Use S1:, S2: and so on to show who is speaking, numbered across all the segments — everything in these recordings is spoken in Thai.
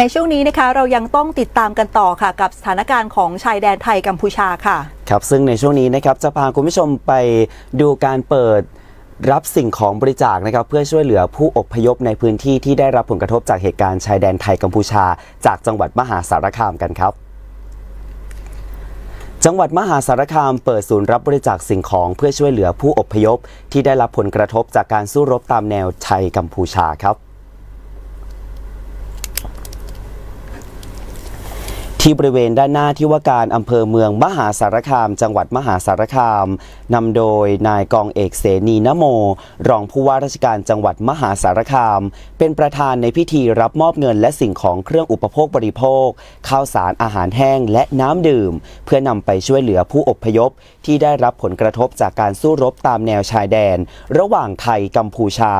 S1: ในช่วงนี้นะคะเรายังต้องติดตามกันต่อค่ะ กับสถานการณ์ของชายแดนไทยกัมพูชาค่ะ
S2: ครับซึ่งในช่วงนี้นะครับจะพาคุณผู้ชมไปดูการเปิดรับสิ่งของบริจาคนะครับเพื่อช่วยเหลือผู้อพยพในพื้นที่ที่ได้รับผลกระทบจากเหตุการณ์ชายแดนไทยกัมพูชา จากจังหวัดมหาสารคามกันครับจังหวัดมหาสารคามเปิดศูนย์รับบริจาคสิ่งของเพื่อช่วยเหลือผู้อพยพ ที่ได้รับผลกระทบจากการสู้รบตามแนวไทยกัมพูชาครับ ที่บริเวณด้านหน้าที่ว่าการอำเภอเมืองมหาสารคาม จังหวัดมหาสารคามนำโดยนายกองเอกเสนีนโม รองผู้ว่าราชการจังหวัดมหาสารคาม เป็นประธานในพิธีรับมอบเงินและสิ่งของเครื่องอุปโภคบริโภค ข้าวสารอาหารแห้งและน้ำดื่ม เพื่อนำไปช่วยเหลือผู้อพยพ ที่ได้รับผลกระทบจากการสู้รบตามแนวชายแดน ระหว่างไทยกัมพูชา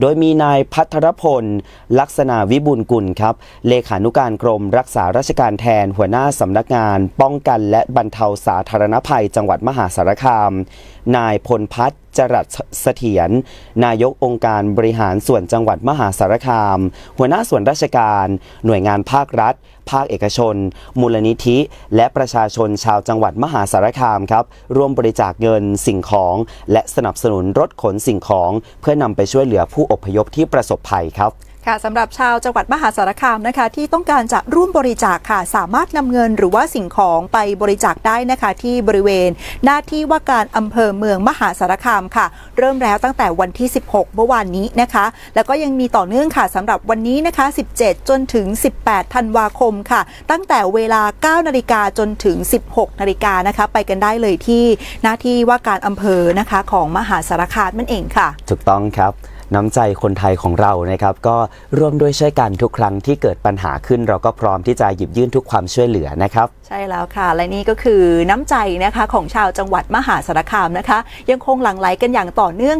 S2: โดยมีนายพัทรพล ลักษณะวิบูลย์กุลครับเลขานุการกรมรักษาราชการแทนหัวหน้าสำนักงานป้องกันและบรรเทาสาธารณภัยจังหวัดมหาสารคาม นายพลพัฒน์จรัสเสถียรนายกองค์การบริหารส่วนจังหวัดมหาสารคาม หัวหน้าส่วนราชการ หน่วยงานภาครัฐ ภาคเอกชน มูลนิธิ และประชาชนชาวจังหวัดมหาสารคามครับ ร่วมบริจาคเงินสิ่งของ และสนับสนุนรถขนสิ่งของ เพื่อนำไปช่วยเหลือผู้อพยพที่ประสบภัยครับ
S1: ค่ะสำหรับชาวจังหวัดมหาสารคามนะคะ ที่ต้องการจะร่วมบริจาคค่ะ สามารถนำเงินหรือว่าสิ่งของไปบริจาคได้นะคะ ที่บริเวณ หน้าที่ว่าการอำเภอเมืองมหาสารคามค่ะ เริ่มแล้วตั้งแต่วันที่ 16 เมื่อวานนี้นะคะ แล้วก็ยังมีต่อเนื่องค่ะสำหรับวันนี้นะคะ 17 จนถึง 18 ธันวาคมค่ะ ตั้งแต่เวลา 9 นาฬิกาจนถึง 16 นาฬิกานะคะ ไปกันได้เลยที่หน้าที่ว่าการอำเภอนะคะของมหาสารคามนั่นเองค่ะ
S2: ถูกต้องครับ น้ำใจคนไทยของเรานะครับ ก็ร่วมด้วยช่วยกันทุกครั้งที่เกิดปัญหาขึ้น เราก็พร้อมที่จะหยิบยื่นทุกความช่วยเหลือนะครับ
S1: ใช่แล้วค่ะ และนี่ก็คือน้ำใจนะคะของชาวจังหวัดมหาสารคามนะคะ ยังคงหลั่งไหลกันอย่างต่อเนื่อง